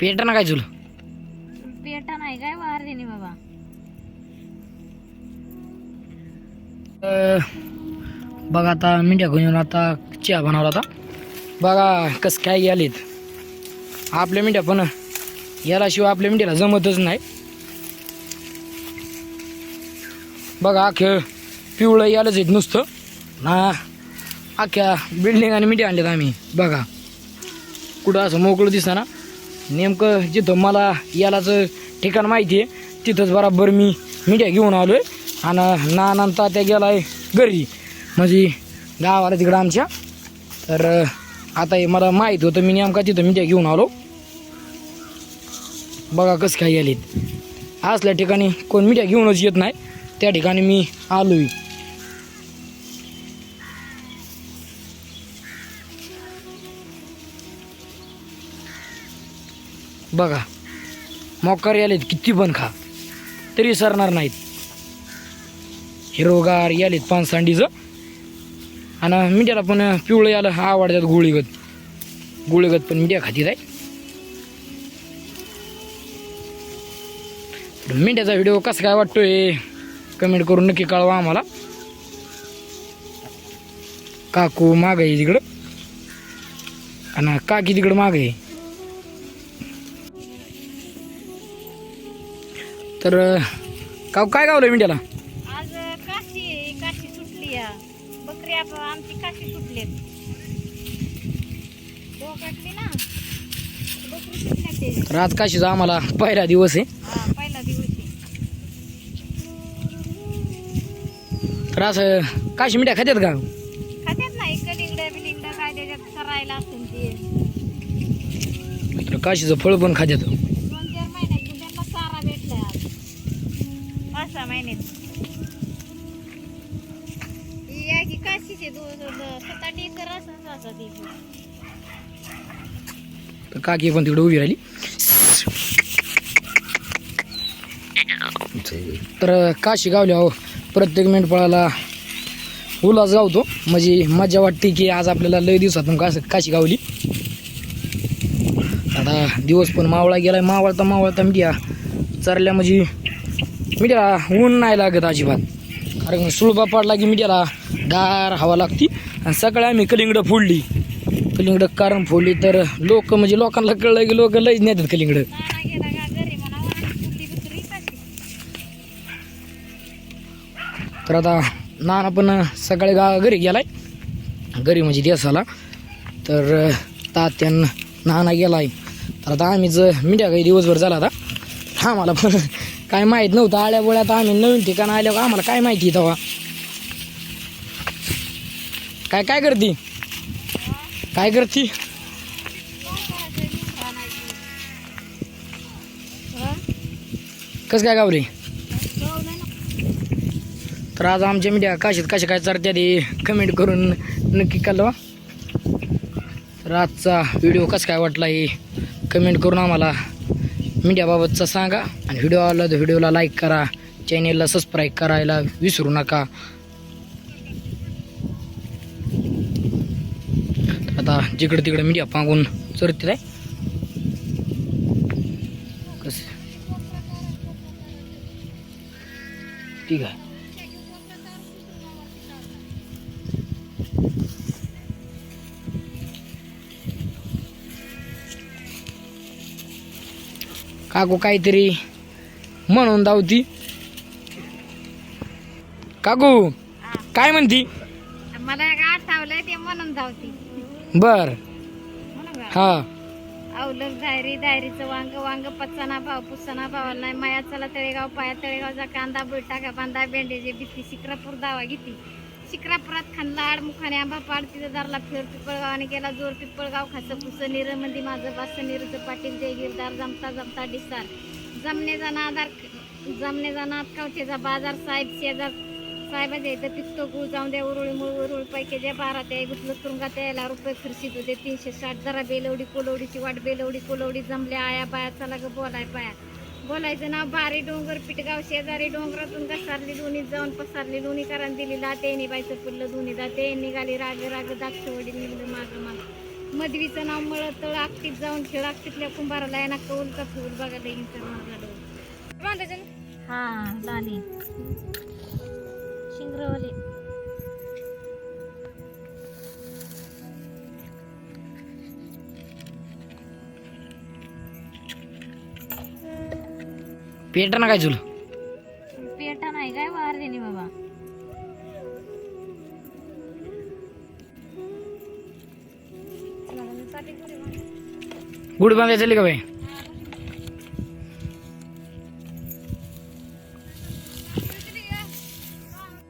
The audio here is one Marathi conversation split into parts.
पेटा ना काय तुला? पेटा नाही काय वारले नाही बाबा. बघा आता मिंट्या घेऊन येऊन आता चहा बनवला आता. बघा कसं काय गेलेत आपल्या मिंट्या पण यालाशिवाय आपल्या मिंट्याला जमतच नाही. बघा अख्खं पिवळं यालाच आहेत नुसतं. ना अख्ख्या बिल्डिंग आणि मिठी आणल्यात आम्ही. बघा. कुठं असं मोकळं दिसतं ना नेमकं जिथं मला यालाच ठिकाण माहिती आहे तिथंच बराबर मी मिठ्या घेऊन आलो आहे आणि नानांता त्या आहे घरी. म्हणजे गावाला तिकडं आमच्या. तर आता हे मला माहीत होतं मी नेमका तिथं मिठ्या घेऊन आलो. बघा कसं काय यालीत. असल्या ठिकाणी कोण मिठ्या घेऊनच येत नाही. त्या ठिकाणी मी आलो आहे बघा. मोकार आलेत किती पण खा. तरी सरणार नाहीत. हिरोगार यालेत पानसांडीचं. आणि मिठ्याला पण पिवळं याला आवडतात गोळीगत. गोळीगत पण मिठ्या खातीत आहे. तर मिठ्याचा व्हिडिओ कसा काय वाटतोय कमेंट करून नक्की कळवा आम्हाला. काकू माग आहे तिकडं. आणि काकी तिकडं माग आहे. तर काकू काय गावलं मिठ्याला आज काशी काशी सुटली या बकरी आमची काशी सुटलेत. दोघातली ना बकरी सुटल्या ते तर आज काशीचा आम्हाला पहिला दिवस आहे. हा पहिला दिवस तर असं काशी मिठ्या खात्यात का? खात्यात नाही काय त्याच्यात करायला असेल ते. तर काशीचं फळ पण खात्यात. सात आठ एकर तर काकी पण तिकडे उभी राहिली. तर काशी गावल्या प्रत्येक मेंढपाळाला उलास गावतो. म्हणजे मजा वाटते की आज आपल्याला लय दिवसातून कास काशी गावली. आता दिवस पण मावळा गेलाय. मावळता मावळता मिडिया चरल्या म्हणजे मिडिया ऊन नाही लागत अजिबात. कारण सुळबा पडला की मिठ्याला गार हवा लागती. आणि सकाळी आम्ही कलिंगडं फोडली. कलिंगडं कारण फोडली तर लोक म्हणजे लोकांना कळलं की लोक लईच नेतात कलिंगडं. तर आता नाना पण सकाळी गा घरी गेलाय. घरी म्हणजे देसाला. तर तात्यान नाना गेलाय. तर आता आम्ही जर मिठ्या काही दिवसभर झाला आता आम्हाला पण काय माहीत नव्हतं आळ्या बोळ्यात आम्ही नवीन ठिकाण आल्यावर आम्हाला काय माहिती तेव्हा? काय काय करती? काय करती? कसं काय गावली? तर आज आमच्या मीडिया काशीत कशा काय चालत्या ते कमेंट करून नक्की कळवा तर आजचा व्हिडिओ कसा काय वाटला हे कमेंट करून आम्हाला मीडियाबाबतचा सांगा. आणि व्हिडिओ आवडला तर व्हिडिओला लाईक करा. चॅनेलला सबस्क्राईब करायला विसरू नका. आता जिकडं तिकडं मीडिया पांगून चरतील आहे. कसं? ठीक आहे. काकू काहीतरी म्हणून धावती काकू काय म्हणती? मला आठवलंय ते म्हणून धावती बर. का? हा. अवलग दायरी दायरीचं वांग वांग पचाना भाव पुसाना भावाला नाही. माया चला तळेगाव पाया तळेगावचा कांदा बुलटाका बांधा बेंडेजे भीती शिक्रापूर दावा घेती. शिक्रापुरात खानला आडमुखाने आंबा पाड तिथं दारला फेर पिपळगावाने गेला जोर पिपळगाव खास पुस निर मंदी माझं बास निरचं पाटील जयगीरदार जमता जमता डिसार. जमनेचा आधार जमने जाणार कवठेचा बाजार साहेब शेजार साहेबाच्या इथं पिकतो गुळ जाऊन द्या उरुळी मुळ उरुळ पैकी द्या बारा त्या गुतलं तुरुंगात यायला रुपये खर्चित होते तीनशे साठ जरा बेलवडी कोलवडीची वाट बेलवडी कोलवडी जमल्या आया बाया चला ग बोलाय पाया. बोलायचं नाव बारी डोंगर पिटगाव शेजारी डोंगरातून घसारली दोन्ही जाऊन पसारली दोन्ही कारण दिली लाते बायचं पुरलं दोन्ही जाते निघाली राग राग दाक्षवडी निघलं माग माग. मधवीचं नाव मळत तळ आकटीत जाऊन खेळ आकटीतल्या कुंभाराला आहे ना कौल का फूल बघा लगीन करणार हा लाली शिंगरवले. पेट ना काय तुला? पेटा नाही काय? वार देणे बाबा. गुड बांधायला चालली का बाई?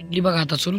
इडली बघा आता चूल.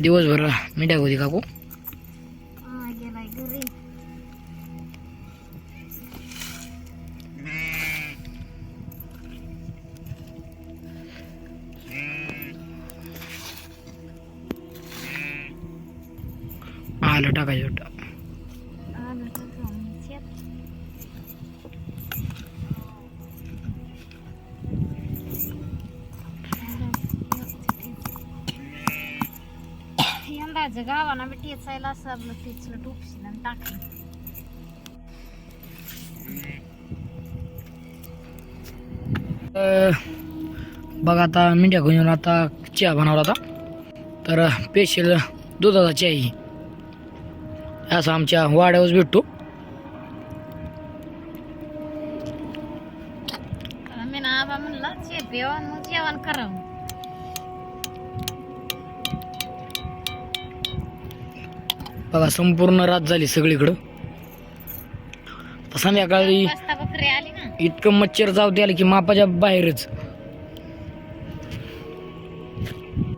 दिवसभर मिठ्या होती काकू हा आलं टाकायचं यंदाचं गावाला मी टेचायला सरलं टेचलं टोपशीला आणि टाकलं बघा आता मिठ्या घेऊन आता चहा बनवला होता. तर स्पेशल दुधाचा चहा आहे. असा आमच्या वाड्यावर भेटतो. मी ना आबा म्हणला जेवण मग जेवण करावं बघा संपूर्ण रात झाली सगळीकडं. संध्याकाळी इतकं मच्छर जाऊ द्यायला की मापाच्या बाहेरच.